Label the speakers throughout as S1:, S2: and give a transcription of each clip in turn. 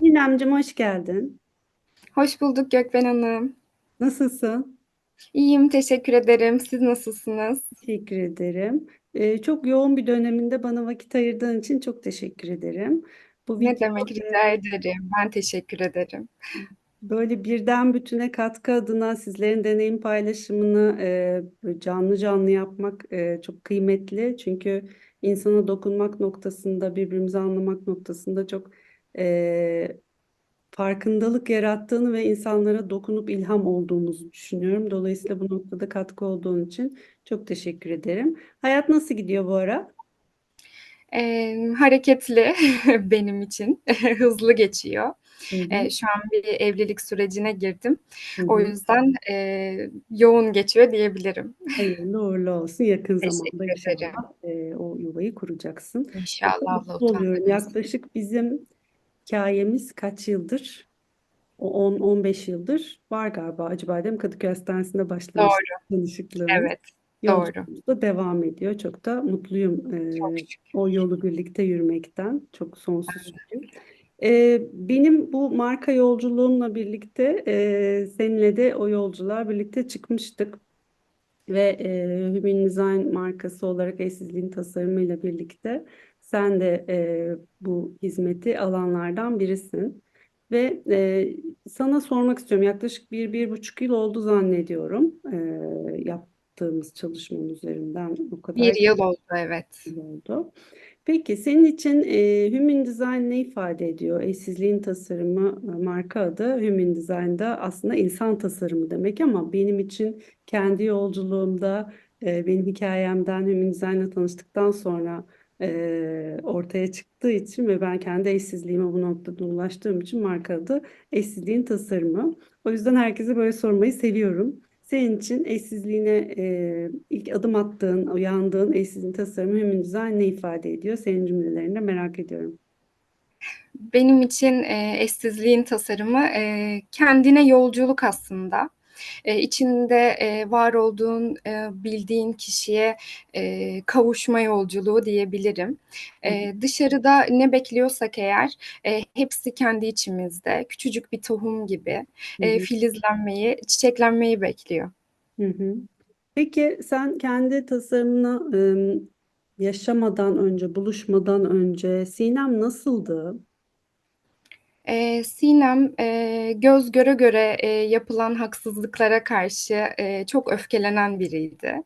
S1: Sinemcim hoş geldin.
S2: Hoş bulduk Gökben Hanım.
S1: Nasılsın?
S2: İyiyim, teşekkür ederim. Siz nasılsınız?
S1: Teşekkür ederim. Eee, çok yoğun bir döneminde bana vakit ayırdığın için çok teşekkür ederim. Bu
S2: Ne
S1: video,
S2: demek, rica ederim. Ben teşekkür ederim.
S1: böyle birden bütüne katkı adına sizlerin deneyim paylaşımını böyle canlı canlı yapmak eee, çok kıymetli. Çünkü insana dokunmak noktasında, birbirimizi anlamak noktasında çok eee, farkındalık yarattığını ve insanlara dokunup ilham olduğumuzu düşünüyorum. Dolayısıyla bu noktada katkı olduğun için çok teşekkür ederim. Hayat nasıl gidiyor bu ara?
S2: Emm, hareketli benim için. Hızlı geçiyor.
S1: Hı hı.
S2: şu an bir evlilik sürecine girdim.
S1: Hı
S2: O
S1: hı.
S2: yüzden, eee, yoğun geçiyor diyebilirim.
S1: Hayırlı uğurlu olsun. Yakın zamanda inşallah, eee, o yuvayı kuracaksın. Çok
S2: İnşallah,
S1: mutlu oluyorum. Yaklaşık bizim hikâyemiz kaç yıldır? O 10-15 yıldır var galiba. Acıbadem Kadıköy Hastanesi'nde başlamış tanışıklığımız.
S2: Evet, doğru.
S1: Yolculuğumuz da devam ediyor. Çok da mutluyum,
S2: Çok şükür.
S1: o yolu birlikte yürümekten. Çok sonsuz şükür. Eee, benim bu marka yolculuğumla birlikte, eee, seninle de o yolculuğa birlikte çıkmıştık ve, eee, Human Design markası olarak eşsizliğin tasarımıyla birlikte sen de, eee, bu hizmeti alanlardan birisin ve, eee, sana sormak istiyorum. Yaklaşık 1-1,5 yıl oldu zannediyorum, eee, yaptığımız çalışmanın üzerinden o
S2: 1
S1: kadar
S2: yıl oldu, evet.
S1: oldu. Peki senin için, eee, Human Design ne ifade ediyor? Eşsizliğin tasarımı, eee, marka adı. Human Design da aslında insan tasarımı demek ama benim için kendi yolculuğumda, eee, benim hikâyemden Human Design'la tanıştıktan sonra, eee, ortaya çıktığı için ve ben kendi eşsizliğime bu noktada ulaştığım için marka adı eşsizliğin tasarımı. O yüzden herkese böyle sormayı seviyorum. Senin için eşsizliğine, eee, ilk adım attığın, uyandığın eşsizliğin tasarımı Human Design ne ifade ediyor? Senin cümlelerini merak ediyorum.
S2: Benim için, eee, eşsizliğin tasarımı, eee, kendine yolculuk aslında. Eee, içinde, eee, var olduğun, eee, bildiğin kişiye, eee, kavuşma yolculuğu diyebilirim. Eee, dışarıda ne bekliyorsak eğer, eee, hepsi kendi içimizde. Küçücük bir tohum gibi,
S1: hı.
S2: filizlenmeyi, çiçeklenmeyi bekliyor.
S1: Hı hı. Peki sen kendi tasarımını, ımm, yaşamadan önce, buluşmadan önce Sinem nasıldı?
S2: Eee, Sinem, eee, göz göre göre, eee, yapılan haksızlıklara karşı, eee, çok öfkelenen biriydi.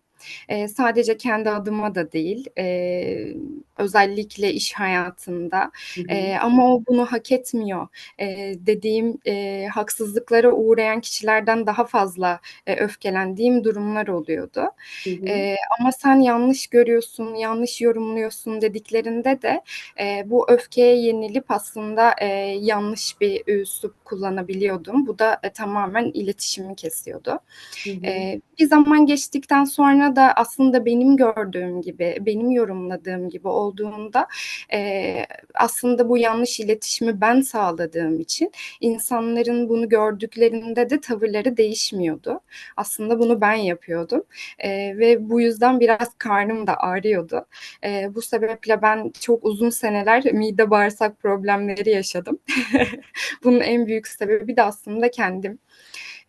S2: Eee, sadece kendi adıma da değil, eee, özellikle iş hayatında,
S1: Hı hı.
S2: eee, "Ama o bunu hak etmiyor." eee, dediğim, eee, haksızlıklara uğrayan kişilerden daha fazla, eee, öfkelendiğim durumlar oluyordu.
S1: Hı hı.
S2: Eee, "Ama sen yanlış görüyorsun, yanlış yorumluyorsun." dediklerinde de, eee, bu öfkeye yenilip aslında, eee, yanlış bir üslup kullanabiliyordum. Bu da, eee, tamamen iletişimi kesiyordu.
S1: Hı hı.
S2: Eee, bir zaman geçtikten sonra da aslında benim gördüğüm gibi, benim yorumladığım gibi olduğunda, eee, aslında bu yanlış iletişimi ben sağladığım için insanların bunu gördüklerinde de tavırları değişmiyordu. Aslında bunu ben yapıyordum, eee, ve bu yüzden biraz karnım da ağrıyordu. Eee, bu sebeple ben çok uzun seneler mide bağırsak problemleri yaşadım. Bunun en büyük sebebi de aslında kendim.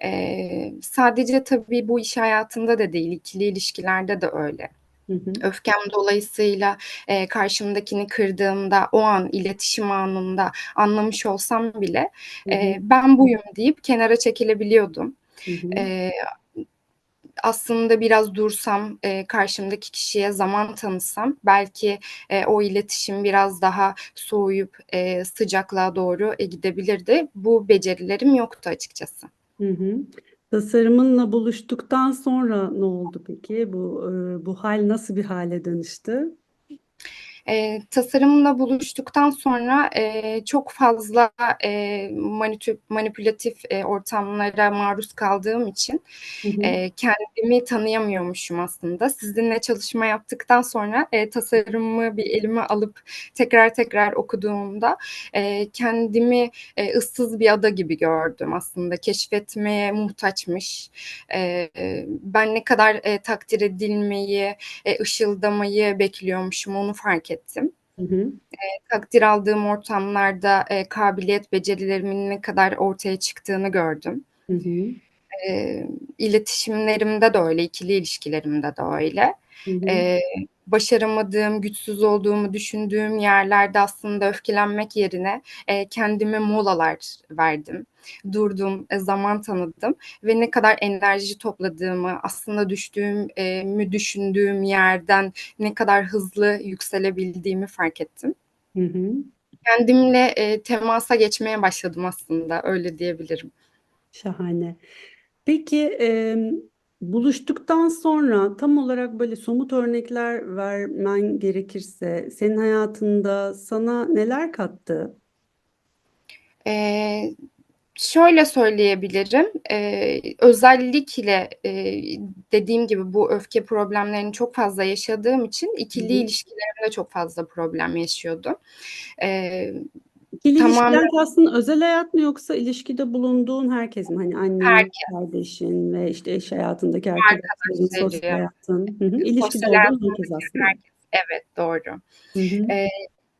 S2: Eee, sadece tabii bu iş hayatında da değil, ikili ilişkilerde de öyle.
S1: Hı hı.
S2: Öfkem dolayısıyla, eee, karşımdakini kırdığımda, o an, iletişim anında anlamış olsam bile,
S1: Hı hı.
S2: eee, "Ben buyum." deyip kenara çekilebiliyordum.
S1: Hı hı.
S2: Eee, aslında biraz dursam, eee, karşımdaki kişiye zaman tanısam belki, eee, o iletişim biraz daha soğuyup, eee, sıcaklığa doğru, eee, gidebilirdi. Bu becerilerim yoktu açıkçası.
S1: Hı hı. Tasarımınla buluştuktan sonra ne oldu peki? Bu, ııı, bu hâl nasıl bir hâle dönüştü?
S2: Eee, tasarımla buluştuktan sonra, eee, çok fazla, manitü manipülatif, eee, ortamlara maruz kaldığım için,
S1: Hı hı.
S2: eee, kendimi tanıyamıyormuşum aslında. Sizinle çalışma yaptıktan sonra, eee, tasarımımı bir elime alıp tekrar tekrar okuduğumda, eee, kendimi, eee, ıssız bir ada gibi gördüm aslında. Keşfetmeye muhtaçmış, eee, ben ne kadar, eee, takdir edilmeyi, eee, ışıldamayı bekliyormuşum onu fark ettim.
S1: Hı hı.
S2: Takdir aldığım ortamlarda, eee, kabiliyet becerilerimin ne kadar ortaya çıktığını gördüm.
S1: Hı hı.
S2: Eee, iletişimlerimde de öyle, ikili ilişkilerimde de öyle.
S1: Hı hı.
S2: Eee, başaramadığım, güçsüz olduğumu düşündüğüm yerlerde aslında öfkelenmek yerine, eee, kendime molalar verdim. Durdum, eee, zaman tanıdım ve ne kadar enerji topladığımı, aslında düştüğüm eee, mü düşündüğüm yerden ne kadar hızlı yükselebildiğimi fark ettim.
S1: Hı hı.
S2: Kendimle, eee, temasa geçmeye başladım aslında, öyle diyebilirim.
S1: Şahane. Peki, emm, buluştuktan sonra tam olarak böyle somut örnekler vermen gerekirse senin hayatında sana neler kattı?
S2: Eee, şöyle söyleyebilirim, eee, özellikle, eee, dediğim gibi bu öfke problemlerini çok fazla yaşadığım için
S1: Hı
S2: ikili
S1: hı.
S2: ilişkilerimde çok fazla problem yaşıyordum. Eee,
S1: İkili
S2: tamamen
S1: ilişkiden kastın özel hayat mı yoksa ilişkide bulunduğun herkes mi? Hani annen,
S2: Herkes.
S1: kardeşin ve işte iş hayatındaki arkadaşların, sosyal
S2: Arkadaşlarım,
S1: hayatın. Hı hı. İlişkide
S2: sosyal
S1: olduğun herkes aslında.
S2: herkes. Evet, doğru.
S1: Hı hı.
S2: Eee,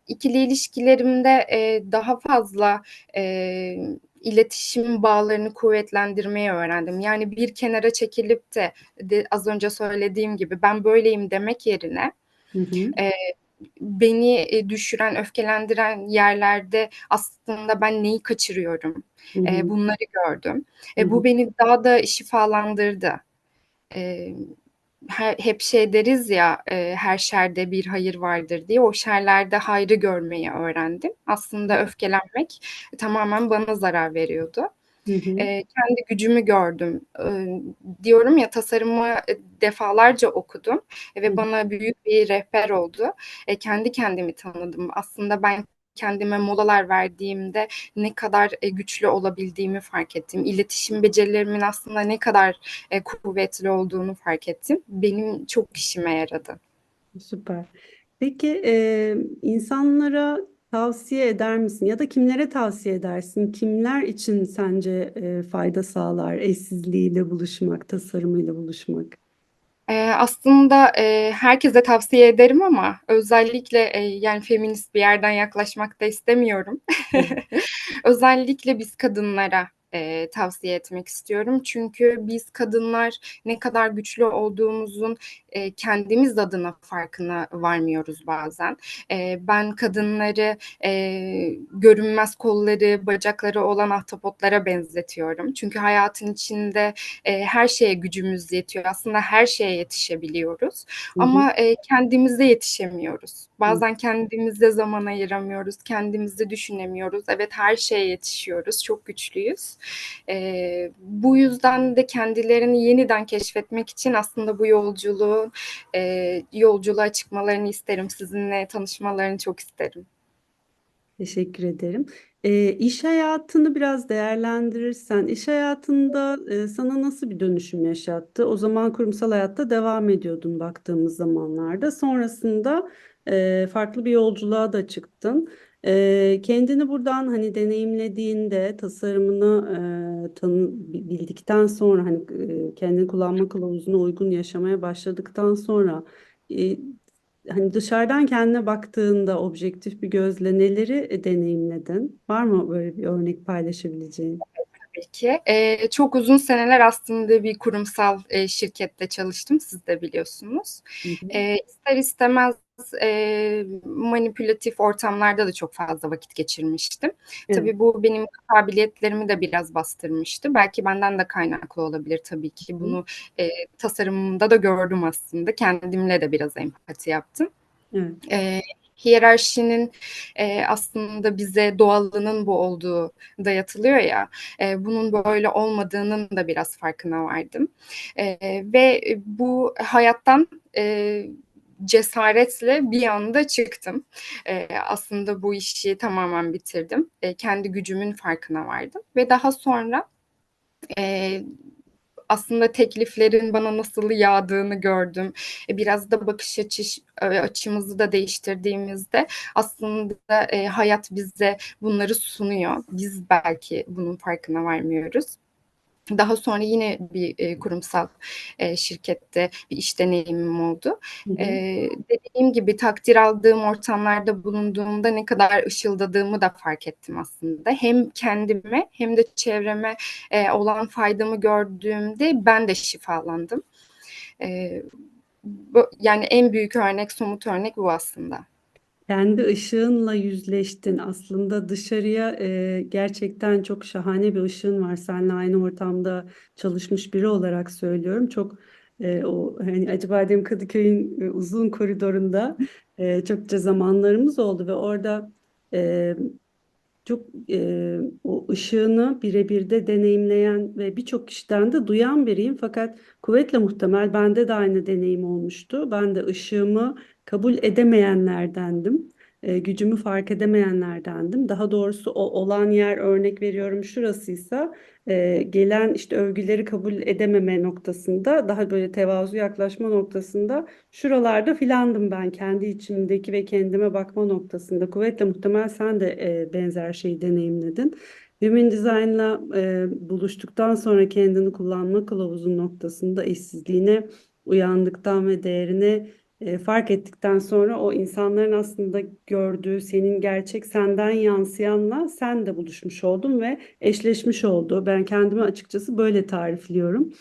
S2: ikili ilişkilerimde, eee, daha fazla, eee, iletişim bağlarını kuvvetlendirmeyi öğrendim. Yani bir kenara çekilip de, de az önce söylediğim gibi ben böyleyim demek yerine,
S1: Hı hı.
S2: eee, beni, eee, düşüren, öfkelendiren yerlerde aslında ben neyi kaçırıyorum,
S1: Hı hı.
S2: bunları gördüm.
S1: Hı
S2: E,
S1: hı.
S2: bu beni daha da şifalandırdı. He hep şey deriz ya, her şerde bir hayır vardır diye, o şerlerde hayrı görmeyi öğrendim. Aslında öfkelenmek tamamen bana zarar veriyordu.
S1: Hı hı.
S2: Eee, kendi gücümü gördüm. Iıı, diyorum ya tasarımı, eee, defalarca okudum ve
S1: hı.
S2: bana büyük bir rehber oldu. Eee, kendi kendimi tanıdım. Aslında ben kendime molalar verdiğimde ne kadar, eee, güçlü olabildiğimi fark ettim. İletişim becerilerimin aslında ne kadar, eee, kuvvetli olduğunu fark ettim. Benim çok işime yaradı.
S1: Süper. Peki, eee, insanlara tavsiye eder misin ya da kimlere tavsiye edersin? Kimler için sence, eee, fayda sağlar eşsizliğiyle buluşmak, tasarımıyla buluşmak?
S2: Eee, aslında, eee, herkese tavsiye ederim ama özellikle, eee, yani feminist bir yerden yaklaşmak da istemiyorum. Özellikle biz kadınlara, eee, tavsiye etmek istiyorum. Çünkü biz kadınlar ne kadar güçlü olduğumuzun, eee, kendimiz adına farkına varmıyoruz bazen. Eee, ben kadınları, eee, görünmez kolları, bacakları olan ahtapotlara benzetiyorum. Çünkü hayatın içinde, eee, her şeye gücümüz yetiyor. Aslında her şeye yetişebiliyoruz
S1: Hı hı.
S2: ama, eee, kendimize yetişemiyoruz. Bazen kendimize zaman ayıramıyoruz, kendimizi düşünemiyoruz. Evet, her şeye yetişiyoruz, çok güçlüyüz. Eee, bu yüzden de kendilerini yeniden keşfetmek için aslında bu yolculuğu, eee, yolculuğa çıkmalarını isterim. Sizinle tanışmalarını çok isterim.
S1: Teşekkür ederim. Eee, iş hayatını biraz değerlendirirsen, iş hayatında, eee, sana nasıl bir dönüşüm yaşattı? O zaman kurumsal hayatta devam ediyordun baktığımız zamanlarda. Sonrasında, farklı bir yolculuğa da çıktın. Kendini buradan hani deneyimlediğinde, tasarımını, eee, tanı bi bildikten sonra hani, eee, kendini kullanma kılavuzuna uygun yaşamaya başladıktan sonra, eee, hani dışarıdan kendine baktığında objektif bir gözle neleri, eee, deneyimledin? Var mı böyle bir örnek paylaşabileceğin?
S2: Tabii ki. Eee, çok uzun seneler aslında bir kurumsal, eee, şirkette çalıştım, siz de biliyorsunuz.
S1: Hı hı.
S2: Eee, ister istemez, eee, manipülatif ortamlarda da çok fazla vakit geçirmiştim.
S1: Evet.
S2: Tabii bu benim kabiliyetlerimi de biraz bastırmıştı. Belki benden de kaynaklı olabilir tabii ki. Bunu, eee, tasarımımda da gördüm aslında. Kendimle de biraz empati yaptım.
S1: Evet.
S2: Eee, hiyerarşinin, eee, aslında bize doğalının bu olduğu dayatılıyor ya, eee, bunun böyle olmadığının da biraz farkına vardım. Eee, ve bu hayattan, eee, cesaretle bir anda çıktım. Eee, aslında bu işi tamamen bitirdim. Eee, kendi gücümün farkına vardım ve daha sonra, eee, aslında tekliflerin bana nasıl yağdığını gördüm. E, biraz da bakış açış eee, açımızı da değiştirdiğimizde aslında, eee, hayat bize bunları sunuyor. Biz belki bunun farkına varmıyoruz. Daha sonra yine bir e, kurumsal e, şirkette bir iş deneyimim oldu.
S1: Hı hı.
S2: E, dediğim gibi takdir aldığım ortamlarda bulunduğumda ne kadar ışıldadığımı da fark ettim aslında. Hem kendime hem de çevreme e, olan faydamı gördüğümde ben de şifalandım. E, bu, yani en büyük örnek, somut örnek bu aslında.
S1: Kendi ışığınla yüzleştin. Aslında dışarıya e, gerçekten çok şahane bir ışığın var. Seninle aynı ortamda çalışmış biri olarak söylüyorum. Çok e, o hani Acıbadem Kadıköy'ün e, uzun koridorunda e, çokça zamanlarımız oldu ve orada e, çok e, o ışığını birebir de deneyimleyen ve birçok kişiden de duyan biriyim. Fakat kuvvetle muhtemel bende de aynı deneyim olmuştu. Ben de ışığımı kabul edemeyenlerdendim. E, gücümü fark edemeyenlerdendim. Daha doğrusu o olan yer örnek veriyorum şurasıysa e, gelen işte övgüleri kabul edememe noktasında daha böyle tevazu yaklaşma noktasında şuralarda filandım ben kendi içimdeki ve kendime bakma noktasında. Kuvvetle muhtemel sen de e, benzer şeyi deneyimledin. Human Design'la e, buluştuktan sonra kendini kullanma kılavuzun noktasında eşsizliğine uyandıktan ve değerini e, fark ettikten sonra o insanların aslında gördüğü senin gerçek senden yansıyanla sen de buluşmuş oldun ve eşleşmiş oldu. Ben kendimi açıkçası böyle tarifliyorum.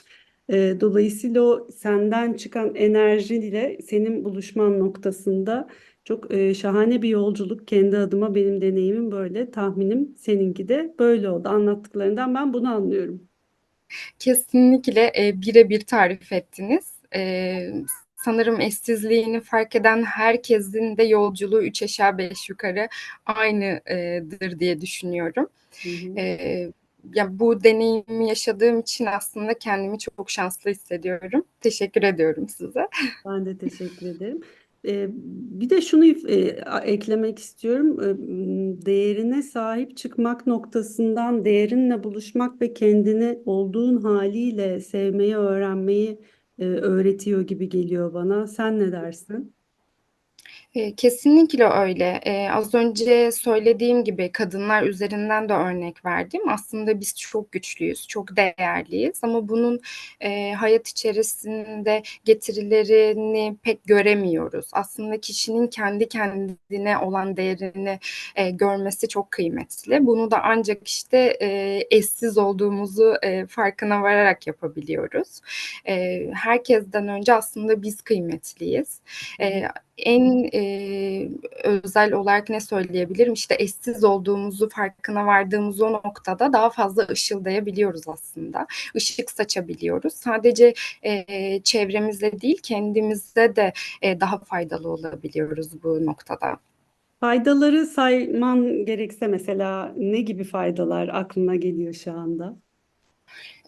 S1: E, dolayısıyla o senden çıkan enerjiyle senin buluşman noktasında çok e, şahane bir yolculuk. Kendi adıma benim deneyimim böyle. Tahminim seninki de böyle oldu. Anlattıklarından ben bunu anlıyorum.
S2: Kesinlikle e, birebir tarif ettiniz. E, sanırım eşsizliğini fark eden herkesin de yolculuğu üç aşağı beş yukarı aynıdır diye düşünüyorum.
S1: Hı hı.
S2: E, ya bu deneyimi yaşadığım için aslında kendimi çok şanslı hissediyorum. Teşekkür ediyorum size.
S1: Ben de teşekkür ederim. Ee, bir de şunu e, eklemek istiyorum. M, Değerine sahip çıkmak noktasından değerinle buluşmak ve kendini olduğun haliyle sevmeyi öğrenmeyi e, öğretiyor gibi geliyor bana. Sen ne dersin?
S2: E, kesinlikle öyle. E, az önce söylediğim gibi kadınlar üzerinden de örnek verdim. Aslında biz çok güçlüyüz, çok değerliyiz ama bunun e, hayat içerisinde getirilerini pek göremiyoruz. Aslında kişinin kendi kendine olan değerini e, görmesi çok kıymetli. Bunu da ancak işte e, eşsiz olduğumuzu e, farkına vararak yapabiliyoruz. E, herkesten önce aslında biz kıymetliyiz. E, en e, özel olarak ne söyleyebilirim? İşte eşsiz olduğumuzu farkına vardığımız o noktada daha fazla ışıldayabiliyoruz aslında. Işık saçabiliyoruz. Sadece e, çevremizde değil kendimizde de e, daha faydalı olabiliyoruz bu noktada.
S1: Faydaları sayman gerekse mesela ne gibi faydalar aklına geliyor şu anda?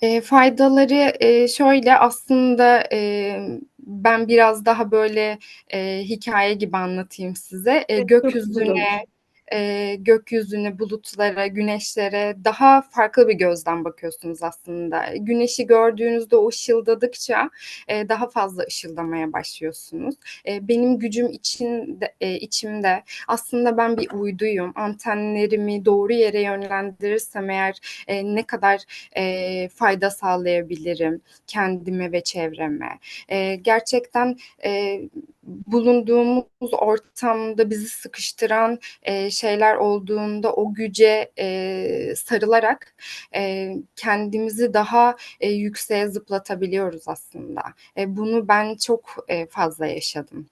S2: E, faydaları e, şöyle aslında e, ben biraz daha böyle e, hikaye gibi anlatayım size. E, gökyüzüne, e, gökyüzüne, bulutlara, güneşlere daha farklı bir gözden bakıyorsunuz aslında. Güneşi gördüğünüzde o ışıldadıkça e, daha fazla ışıldamaya başlıyorsunuz. E, benim gücüm içinde, e, içimde. Aslında ben bir uyduyum. Antenlerimi doğru yere yönlendirirsem eğer e, ne kadar e, fayda sağlayabilirim kendime ve çevreme. E, gerçekten e, bulunduğumuz ortamda bizi sıkıştıran e, şeyler olduğunda o güce e, sarılarak e, kendimizi daha e, yükseğe zıplatabiliyoruz aslında. E, bunu ben çok e, fazla yaşadım.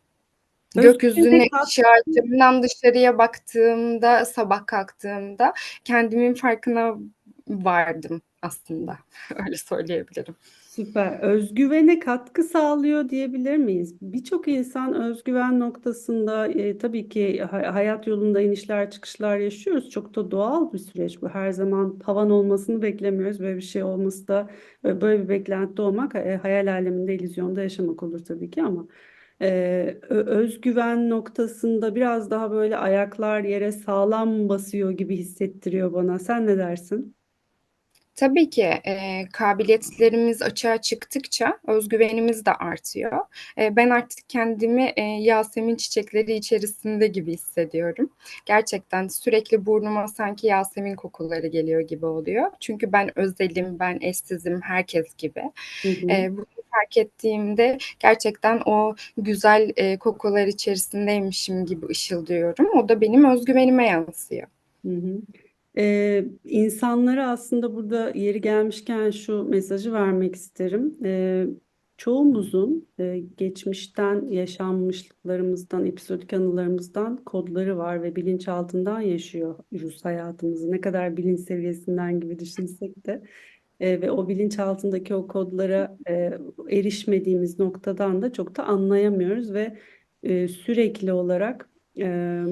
S2: Gökyüzüne ışığa dışarıya baktığımda, sabah kalktığımda kendimin farkına vardım aslında. Öyle söyleyebilirim.
S1: Süper. Özgüvene katkı sağlıyor diyebilir miyiz? Birçok insan özgüven noktasında e, tabii ki ha- hayat yolunda inişler çıkışlar yaşıyoruz. Çok da doğal bir süreç bu. Her zaman tavan olmasını beklemiyoruz. Böyle bir şey olması da e, böyle bir beklentide olmak e, hayal aleminde, illüzyonda yaşamak olur tabii ki ama e, ö- özgüven noktasında biraz daha böyle ayaklar yere sağlam basıyor gibi hissettiriyor bana. Sen ne dersin?
S2: Tabii ki, eee, kabiliyetlerimiz açığa çıktıkça öz güvenimiz de artıyor. Eee, ben artık kendimi, eee, yasemin çiçekleri içerisinde gibi hissediyorum. Gerçekten sürekli burnuma sanki yasemin kokuları geliyor gibi oluyor. Çünkü ben özelim, ben eşsizim herkes gibi.
S1: Hı hı.
S2: Eee, bunu fark ettiğimde gerçekten o güzel, eee, kokular içerisindeymişim gibi ışıldıyorum. O da benim öz güvenime yansıyor.
S1: Hı hı. Eee, insanlara aslında burada yeri gelmişken şu mesajı vermek isterim. Eee, çoğumuzun e, geçmişten yaşanmışlıklarımızdan, episodik anılarımızdan kodları var ve bilinçaltından yaşıyoruz hayatımızı. Ne kadar bilinç seviyesinden gibi düşünsek de E, ve o bilinçaltındaki o kodlara e, erişmediğimiz noktadan da çok da anlayamıyoruz ve e, sürekli olarak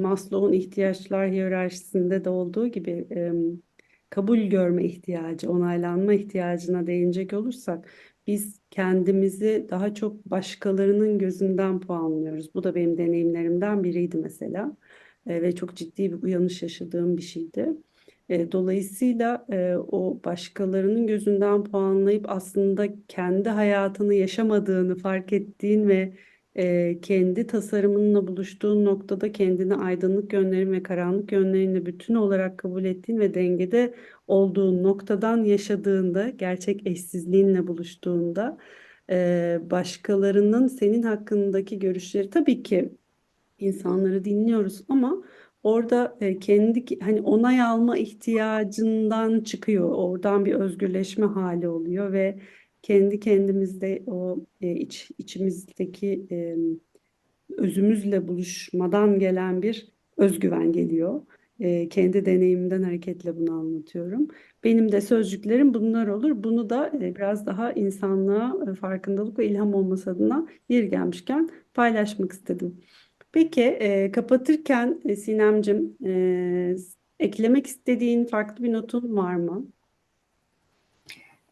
S1: Maslow'un ihtiyaçlar hiyerarşisinde de olduğu gibi kabul görme ihtiyacı, onaylanma ihtiyacına değinecek olursak biz kendimizi daha çok başkalarının gözünden puanlıyoruz. Bu da benim deneyimlerimden biriydi mesela ve çok ciddi bir uyanış yaşadığım bir şeydi. Dolayısıyla o başkalarının gözünden puanlayıp aslında kendi hayatını yaşamadığını fark ettiğin ve e, kendi tasarımınla buluştuğun noktada kendini aydınlık yönlerin ve karanlık yönlerinle bütün olarak kabul ettiğin ve dengede olduğun noktadan yaşadığında, gerçek eşsizliğinle buluştuğunda e, başkalarının senin hakkındaki görüşleri tabii ki insanları dinliyoruz ama orada kendi hani onay alma ihtiyacından çıkıyor. Oradan bir özgürleşme hali oluyor ve kendi kendimizde o e, iç içimizdeki e, özümüzle buluşmadan gelen bir özgüven geliyor. E, kendi deneyimimden hareketle bunu anlatıyorum. Benim de sözcüklerim bunlar olur. Bunu da e, biraz daha insanlığa e, farkındalık ve ilham olması adına yeri gelmişken paylaşmak istedim. Peki e, kapatırken e, Sinemcim e, eklemek istediğin farklı bir notun var mı?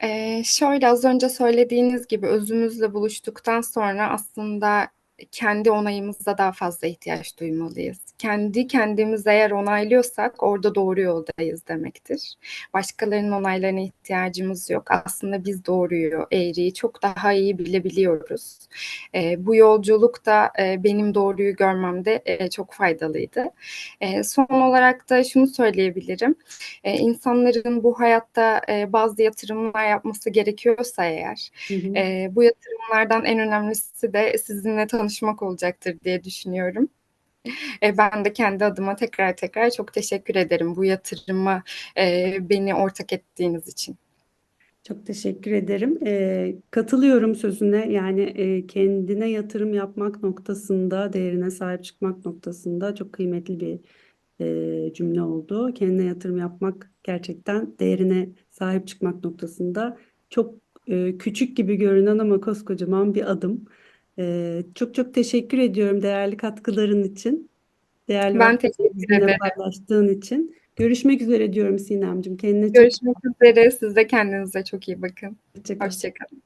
S2: Eee, şöyle az önce söylediğiniz gibi özümüzle buluştuktan sonra aslında kendi onayımıza daha fazla ihtiyaç duymalıyız. Kendi kendimizi eğer onaylıyorsak orada doğru yoldayız demektir. Başkalarının onaylarına ihtiyacımız yok. Aslında biz doğruyu, eğriyi çok daha iyi bilebiliyoruz. Eee, bu yolculuk da e, benim doğruyu görmemde e, çok faydalıydı. E, son olarak da şunu söyleyebilirim. E, insanların bu hayatta e, bazı yatırımlar yapması gerekiyorsa eğer,
S1: Hı hı.
S2: e, bu yatırımlardan en önemlisi de sizinle tanışmak olacaktır diye düşünüyorum. E, ben de kendi adıma tekrar tekrar çok teşekkür ederim bu yatırıma e, beni ortak ettiğiniz için.
S1: Çok teşekkür ederim. Ee, katılıyorum sözüne. Yani e, kendine yatırım yapmak noktasında, değerine sahip çıkmak noktasında çok kıymetli bir e, cümle oldu. Kendine yatırım yapmak gerçekten değerine sahip çıkmak noktasında çok e, küçük gibi görünen ama koskocaman bir adım. E, çok çok teşekkür ediyorum değerli katkıların için. Değerli
S2: Ben teşekkür ederim.
S1: paylaştığın için. Görüşmek üzere diyorum Sinemcim. Kendine çok
S2: Görüşmek üzere. Siz de kendinize çok iyi bakın.
S1: hoşça kal.
S2: Hoşçakalın.